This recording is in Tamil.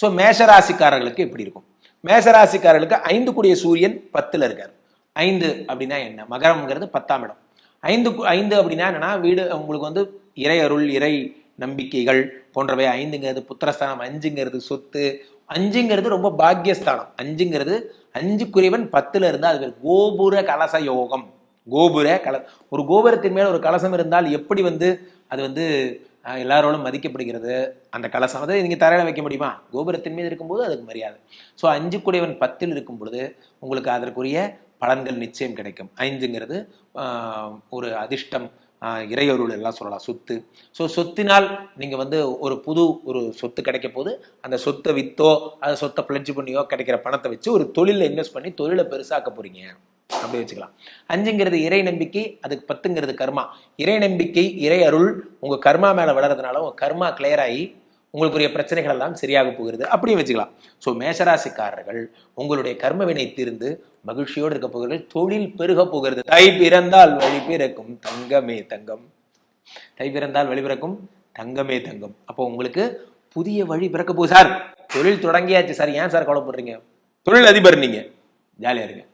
ஸோ மேஷராசிக்காரர்களுக்கு எப்படி இருக்கும்? மேசராசிக்காரர்களுக்கு ஐந்து கூடிய சூரியன் பத்தில் இருக்கார். ஐந்து அப்படின்னா என்ன? மகரம்ங்கிறது பத்தாம் இடம். ஐந்து ஐந்து அப்படின்னா என்னன்னா வீடு உங்களுக்கு வந்து இறை அருள் இறை நம்பிக்கைகள் போன்றவை ஐந்துங்கிறது புத்திரஸ்தானம் அஞ்சுங்கிறது சொத்து. அஞ்சுங்கிறது ரொம்ப பாக்கியஸ்தானம். அஞ்சுங்கிறது அஞ்சுக்குரியவன் பத்துல இருந்தால் அது பேர் கோபுர கலச யோகம் கோபுர கல ஒரு கோபுரத்தின் மேல் ஒரு கலசம் இருந்தால் எப்படி வந்து அது வந்து எல்லாரோடும் மதிக்கப்படுகிறது. அந்த கலசம் அதை நீங்கள் தரையில் வைக்க முடியுமா? கோபுரத்தின் மீது இருக்கும்போது அதுக்கு மரியாதை. ஸோ அஞ்சு கூடியவன் பத்தில் இருக்கும் பொழுது உங்களுக்கு அதற்குரிய பலன்கள் நிச்சயம் கிடைக்கும். ஐந்துங்கிறது ஒரு அதிர்ஷ்டம் இறையொருள் எல்லாம் சொல்லலாம் சொத்து. ஸோ சொத்தினால் நீங்கள் வந்து ஒரு புது ஒரு சொத்து கிடைக்க போது அந்த சொத்தை வித்தோ அந்த சொத்தை பிளட்ஜ் பண்ணியோ கிடைக்கிற பணத்தை வச்சு ஒரு தொழிலில் இன்வெஸ்ட் பண்ணி தொழிலை பெருசாக்க போகிறீங்க அப்படி வச்சுக்கலாம். அஞ்சுங்கிறது இறை நம்பிக்கை அதுக்கு பத்துங்கிறது கர்மா. இறை நம்பிக்கை இறை அருள் உங்க கர்மா மேல வளர்றதுனால உங்க கர்மா கிளியர் ஆகி உங்களுக்குரிய பிரச்சனைகள் எல்லாம் சரியாக போகிறது. அப்படியும் வச்சுக்கலாம். ஸோ மேஷராசிக்காரர்கள் உங்களுடைய கர்ம வினை தீர்ந்து மகிழ்ச்சியோடு இருக்க போகிறீர்கள் தொழில் பெருக போகிறது. தை பிறந்தால் வழி பிறக்கும் தங்கமே தங்கம். தை பிறந்தால் வழி பிறக்கும் தங்கமே தங்கம். அப்போ உங்களுக்கு புதிய வழி பிறக்க போகுது. சார் தொழில் தொடங்கியாச்சு. சார் ஏன் சார் கவலைப்படுறீங்க? தொழில் அதிபர் நீங்க. ஜாலியா இருங்க.